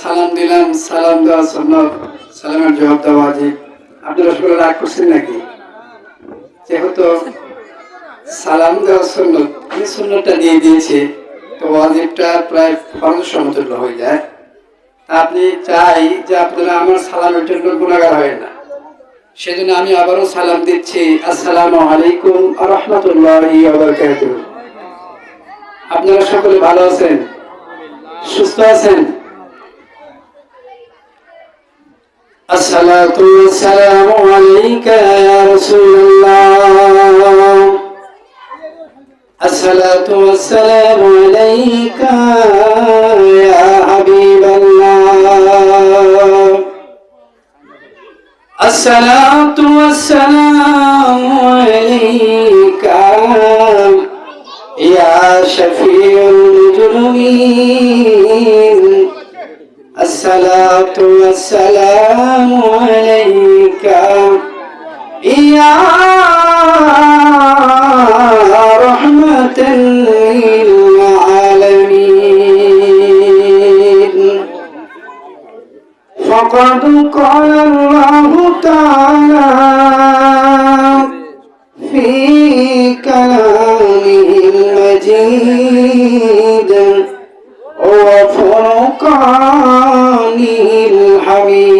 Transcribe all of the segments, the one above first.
সালাম দিলাম, সালাম দেওয়া জবাব দেওয়া ওয়াজিব আপনারা সকলে রাগ নাকি? যেহেতু সালাম দেওয়া সুন্নত এই সুন্নতটা দিয়ে দিয়েছে, তো ওয়াজিবটা প্রায় ফরজ সমতুল্য হয়ে যায়। আপনি চাই যে আপনারা আমার সালামের জন্য গুণাগার হয় না। সেজন্য আমি আবারও সালাম দিচ্ছি আসসালামু আলাইকুম রহমতুল্লাহি আপনারা সকলে ভালো আছেন সুস্থ আছেন الصلاة والسلام عليك يا رسول الله الصلاة والسلام عليك الصلاة والسلام عليك. يا شفيع المجرمين الصلاة والسلام عليك. يا رحمة للعالمين فقد قال الله تعالى في كلامه المجيد وفرقانه الحميد.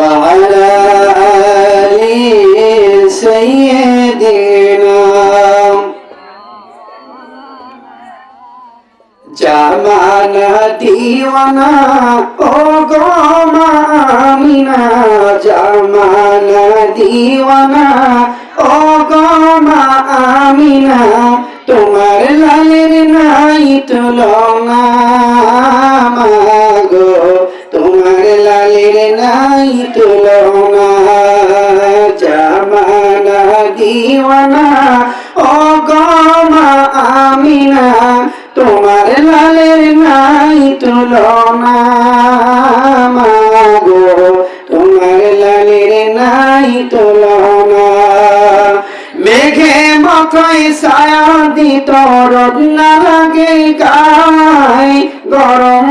وعلى آل سيدنا জামানা দিওয়ানা ও গো মামিনা জামানা দিওয়ানা ও গো মামিনা তোমার লালের নাই তুলনা নাই তুলনা, জামানা দিওয়ানা ও গো আমিনা, তোমার লালের নাই তুলনা মাগো তোমার লালের নাই তুলনা। মেঘে মাথায় ছায়া দিত রোদ না লাগে গায় গরম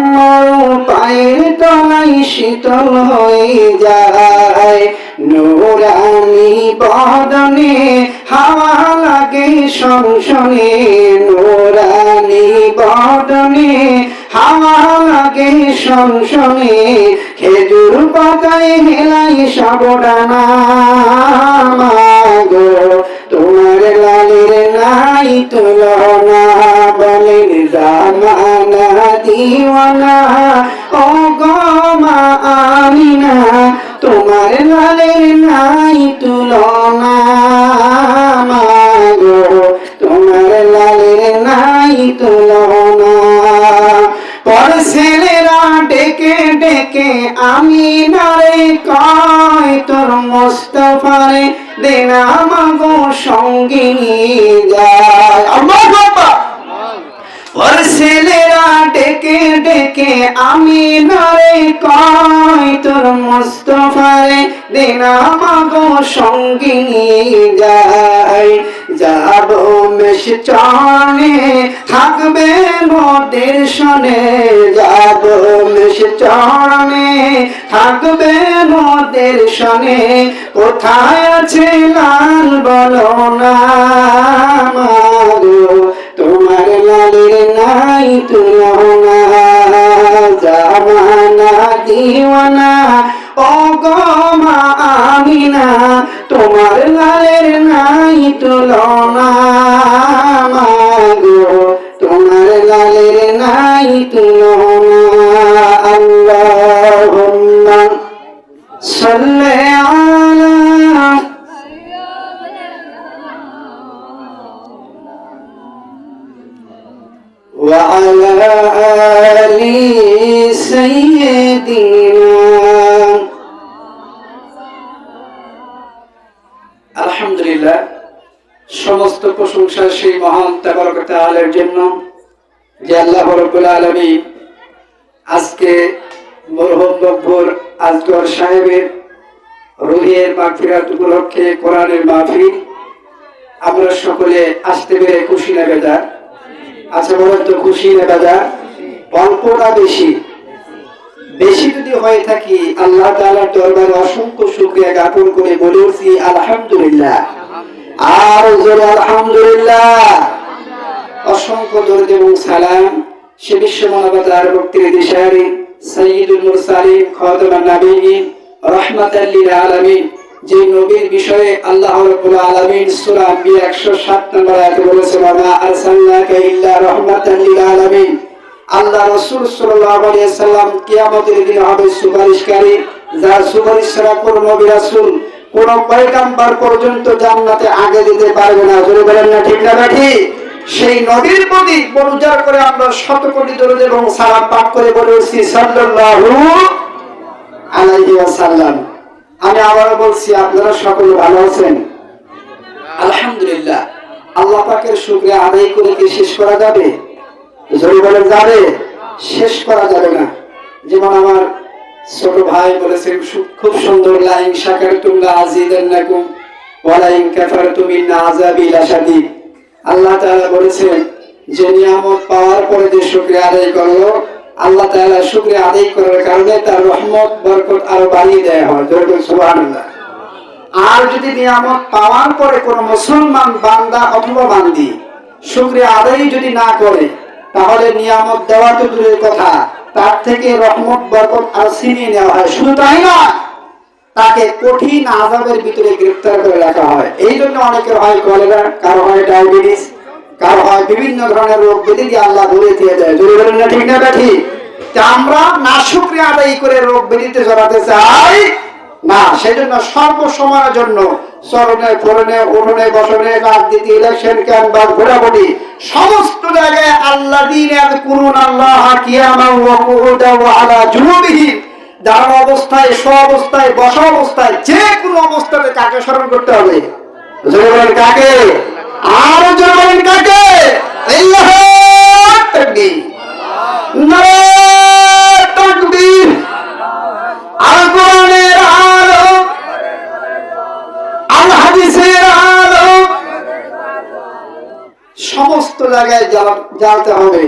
পায়ের তলাই শীতল হয়ে যায়। নোরানি বদনে হাওয়া লাগে সংসনে। নোরানি বদনে হাওয়া লাগে সংসনে। খেজুর পাতায় হেলাই সাবডানা দিওয়ানা ও গো মা আমিনা, তোমার লালের নাই তুলনা মাগো, তোমার লালের নাই তুলনা। পর ছেলেরা ডেকে ডেকে আমি নারে কয় তোর মোস্তফারে, দেনা মাগো সঙ্গিনী যায় আমার বাবা ওর ছেলেরা ডেকে আমি নারে কয়, তোর মোস্তফারে দেনা মাগো সঙ্গিনী যায়। যাব মেশ চনে থাকবে মোদের শনে যাব মেশ চনে থাকবে মোদের সনে। কোথায় আছে লাল বলো না তোমার লালের দিওয়ানা ও গো মা আমিনা তোমার লালের নাই তুলনা মাগো তোমার লালের নাই তুলনা سيدنا আলহামদুলিল্লাহ সমস্ত প্রশংসা সেই মহান তাবারকতা আলের জন্য যে আল্লাহ রব্বুল আলমী আজকে মরহম বকবর আজগর সাহেবের রুহের মাগফিরাত উপলক্ষে কোরআনের মাহফিল আমরা সকলে আসতে পেরে খুশি না বেজার আচ্ছা বলেন তো খুশি না বেজার অল্প না বেশি বেশি যদি হয়ে থাকি, আল্লাহ তাআলার দরবারে অসংখ্য শুকরিয়া জ্ঞাপন করে বলে উঠছি আলহামদুলিল্লাহ। আর জোরে আলহামদুলিল্লাহ। অসংখ্য দরুদ এবং সালাম সে বিশ্ব মানবতার ভক্তির দিশারি লিল আলামিন। যে নবীর বিষয়ে আল্লাহ রাব্বুল আলামিন সূরা আম্বিয়া 107 নম্বর আয়াতে বলেছেন, ওয়া আরসালনাকা ইল্লা লিল আলামিন। আল্লাহ রসুল সাল্লাম কিয়ামতের দিনে হবে সুপারিশকারী, যার সুপারিশ ছাড়া কোন রাসূল কোন পয়গাম্বর পর্যন্ত জান্নাতে আগে যেতে পারবে না। জোরে বলেন না ঠিক না ঠিক সেই নবীর প্রতি মনোজার করে আমরা শত কোটি দরুদ এবং সালাম পাঠ করে বলে উঠছি সাল্লাল্লাহু আলাইহি ওয়াসাল্লাম। আমি আবারও বলছি, আপনারা সকলে ভালো আছেন? আলহামদুলিল্লাহ। আল্লাহ পাকের শুকরিয়া আদায় করে কি শেষ করা যাবে? বলেন যাবে, শেষ করা যাবে না। যেমন আমার ছোট ভাই বলেছেন খুব সুন্দর লাইন শাকার তুমলা আজিদান নাকুম ওয়ালাইন কাফার তুমি না আজাবি লাশাদি আল্লাহ বলেছেন, যে নিয়ামত পাওয়ার পরে যে শুকরিয়া আদায় করল, আল্লাহ তাআলা শুকরিয়া আদায় করার কারণে তার রহমত, বরকত আরও বাড়িয়ে দেয়া হয়। আর যদি নিয়ামত পাওয়ার পরে কোন মুসলমান বান্দা অথবা বান্দি শুক্রিয়া আদায় যদি না করে তাহলে নিয়ামত দেওয়া তো দূরের কথা। তার থেকে রহমত, বরকত আর ছিনিয়ে নেওয়া হয়। শুধু তাই না তাকে কঠিন আজাবের ভিতরে গ্রেফতার করে রাখা হয়। এই জন্য অনেকের হয় কলেরা, কারও হয় ডায়াবেটিস, কারও হয় বিভিন্ন ধরনের রোগ ব্যাধি দিয়ে আল্লাহ বলে দিয়ে দেয়। যদি বলেন না ঠিক না ঠিক? আমরা না শুক্রিয়া আদায় করে রোগ ব্যাধিতে জড়াতে চাই, না, সেজন্য সর্বসময়ের জন্য চরণে ফোরনে উঠোনে, বসনে রাজনীতি ইলেকশন ক্যাম্প বা ঘোরাঘুরি, সমস্ত জায়গায় আল্লাহ দিনের আল্লাহা কিয়ামান ওয়া কুউদান ওয়া আলা জুনুবিহিম দাঁড়ানো অবস্থায় শো অবস্থায়, বসা অবস্থায় যে কোনো অবস্থাতে কাকে স্মরণ করতে হবে। জোরে কাকে? আর জোরে বলেন কাকে? আল্লাহ তাকবীর জ্বালতে হবে